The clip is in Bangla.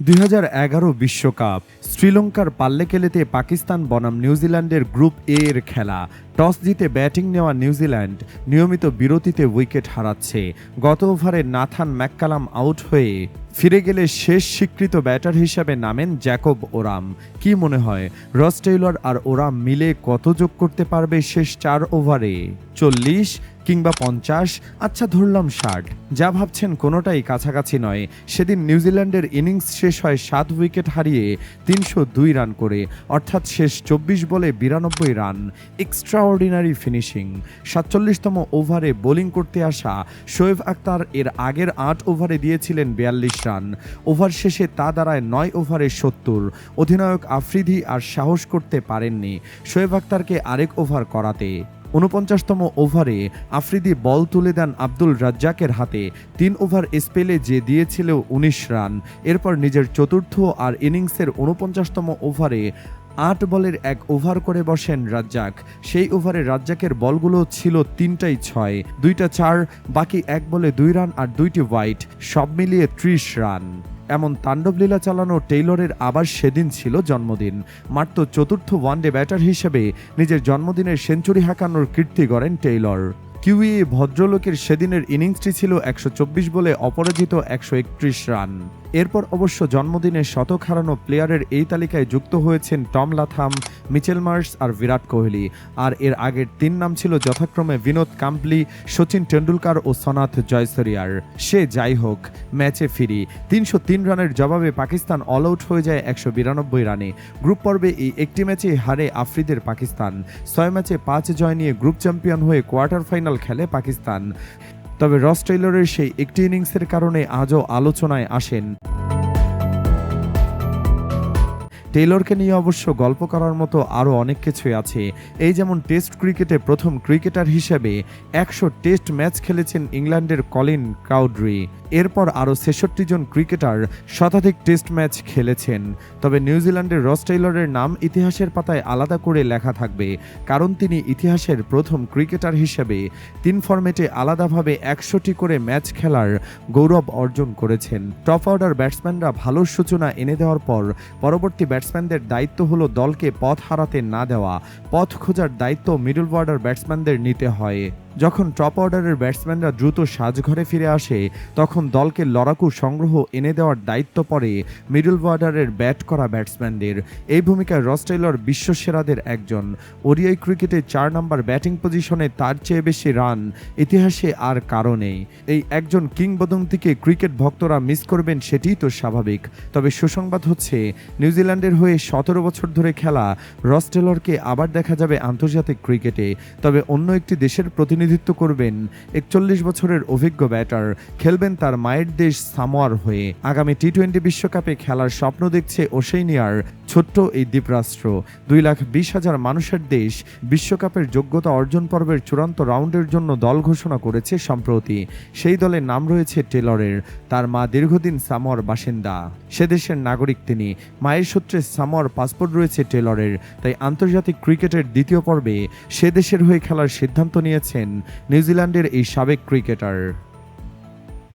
দুই বিশ্বকাপ। শ্রীলঙ্কার পাল্লেকেলেতে পাকিস্তান বনাম নিউজিল্যান্ডের গ্রুপ এ এর খেলা। টস জিতে ব্যাটিং নেওয়া নিউজিল্যান্ড নিয়মিত বিরতিতে উইকেট হারাচ্ছে। গত ওভারে নাথান ম্যাককালাম আউট হয়ে ফিরে গেলে শেষ স্বীকৃত ব্যাটার হিসাবে নামেন জ্যাকব ওরাম। কি মনে হয়, রস টেইলর আর ওরাম মিলে কত যোগ করতে পারবে শেষ চার ওভারে? চল্লিশ কিংবা পঞ্চাশ? আচ্ছা ধরলাম ষাট। যা ভাবছেন কোনোটাই কাছাকাছি নয়। সেদিন নিউজিল্যান্ডের ইনিংস শেষ হয় সাত উইকেট হারিয়ে তিনশো দুই রান করে, অর্থাৎ শেষ চব্বিশ বলে বিরানব্বই রান। Extraordinary finishing. সাতচল্লিশতম ওভারে বোলিং করতে আসা শোয়েব আক্তার এর আগের আট ওভারে দিয়েছিলেন বিয়াল্লিশ রান ওভার শেষে তা দাঁড়ায় নয় ওভারে সত্তর। অধিনায়ক আফ্রিদি আর সাহস করতে পারেননি শোয়েব আক্তারকে আরেক ওভার করাতে। উনপঞ্চাশতম ওভারে আফ্রিদি বল তুলে দেন আব্দুল রাজ্জাকের হাতে। তিন ওভার স্পেলে যে দিয়েছিল উনিশ রান। এরপর নিজের চতুর্থ আর ইনিংসের উনপঞ্চাশতম ওভারে আট বলের এক ওভার করে বসেন রাজ্জাক। সেই ওভারে রাজ্জাকের বলগুলো ছিল তিনটাই ছয়, দুইটা চার, বাকি এক বলে দুই রান আর দুইটি হোয়াইট সব মিলিয়ে ত্রিশ রান। এমন তাণ্ডবলীলা চালানো টেইলরের আবার সেদিন ছিল জন্মদিন। মাত্র চতুর্থ ওয়ানডে ব্যাটার হিসেবে নিজের জন্মদিনের সেঞ্চুরি হাঁকানোর কীর্তি গড়েন টেইলর। কিউই ভদ্রলোকের সেদিনের ইনিংসটি ছিল একশো চব্বিশ বলে অপরাজিত একশো একত্রিশ রান। এরপর অবশ্য জন্মদিনে শতক হারানো প্লেয়ারের এই তালিকায় যুক্ত হয়েছেন টম লাথাম, মিচেল মার্স আর বিরাট কোহলি। আর এর আগের তিন নাম ছিল যথাক্রমে বিনোদ কাম্পলি, সচিন টেন্ডুলকার ও সনাথ জয়সরিয়ার। সে যাই হোক, ম্যাচে ফিরি। তিনশো তিন রানের জবাবে পাকিস্তান অল আউট হয়ে যায় একশো বিরানব্বই রানে। গ্রুপ পর্বে এই একটি ম্যাচে হারে আফ্রিদের পাকিস্তান। ছয় ম্যাচে পাঁচ জয় নিয়ে গ্রুপ চ্যাম্পিয়ন হয়ে কোয়ার্টার ফাইনাল খেলে পাকিস্তান। তবে রস টেইলরের সেই একটি ইনিংসের কারণে আজও আলোচনায় আসেন। টেইলরকে নিয়ে অবশ্য গল্প করার মতো আরও অনেক কিছুই আছে। এই যেমন টেস্ট ক্রিকেটে প্রথম ক্রিকেটার হিসেবে একশো টেস্ট ম্যাচ খেলেছেন ইংল্যান্ডের কলিন কাউড্রি এরপর আরও ছেষট্টি জন ক্রিকেটার শতাধিক টেস্ট ম্যাচ খেলেছেন। তবে নিউজিল্যান্ডের রস টেইলরের নাম ইতিহাসের পাতায় আলাদা করে লেখা থাকবে, কারণ তিনি ইতিহাসের প্রথম ক্রিকেটার হিসেবে তিন ফরম্যাটে আলাদাভাবে একশোটি করে ম্যাচ খেলার গৌরব অর্জন করেছেন। টপ অর্ডার ব্যাটসম্যানরা ভালো সূচনা এনে দেওয়ার পর পরবর্তী ব্যাটসম্যানদের দায়িত্ব হলো দলকে পথ হারাতে না দেওয়া, পথ খোঁজার দায়িত্ব মিডল অর্ডার ব্যাটসম্যানদের নিতে হয়। যখন টপ অর্ডারের ব্যাটসম্যানরা দ্রুত সাজঘরে ফিরে আসে, তখন দলকে লড়াকু সংগ্রহ এনে দেওয়ার দায়িত্ব পড়ে মিডল অর্ডারের ব্যাট করা ব্যাটসম্যানদের এই ভূমিকায় রস টেইলর বিশ্বসেরাদের একজন। ওডিআই ক্রিকেটে চার নম্বর ব্যাটিং পজিশনে তার চেয়ে বেশি রান ইতিহাসে আর কারও নেই। এই একজন কিংবদন্তিকে ক্রিকেট ভক্তরা মিস করবেন সেটিই তো স্বাভাবিক। তবে সুসংবাদ হচ্ছে নিউজিল্যান্ডের হয়ে সতেরো বছর ধরে খেলা, রস টেলরকে আবার দেখা যাবে আন্তর্জাতিক ক্রিকেটে। তবে অন্য একটি দেশের প্রতিনিধিত্ব করবেন একচল্লিশ বছরের অভিজ্ঞ ব্যাটার, খেলবেন তার মায়ের দেশ সামোয়ার হয়ে। আগামী টি টোয়েন্টি বিশ্বকাপে খেলার স্বপ্ন দেখছে ওশেনিয়ার ছোট্ট এই দ্বীপরাষ্ট্র। দুই লাখ বিশ হাজার মানুষের দেশ বিশ্বকাপের যোগ্যতা অর্জন পর্বের চূড়ান্ত রাউন্ডের জন্য দল ঘোষণা করেছে সম্প্রতি। সেই দলে নাম রয়েছে টেলরের, তার মা দীর্ঘদিন সামোয়ার বাসিন্দা। সে দেশের নাগরিক তিনি। মায়ের সূত্রে সামোয়ার পাসপোর্ট রয়েছে টেলরের, তাই আন্তর্জাতিক ক্রিকেটের দ্বিতীয় পর্বে সে দেশের হয়ে খেলার সিদ্ধান্ত নিয়েছেন নিউজিল্যান্ডের এই সাবেক ক্রিকেটার।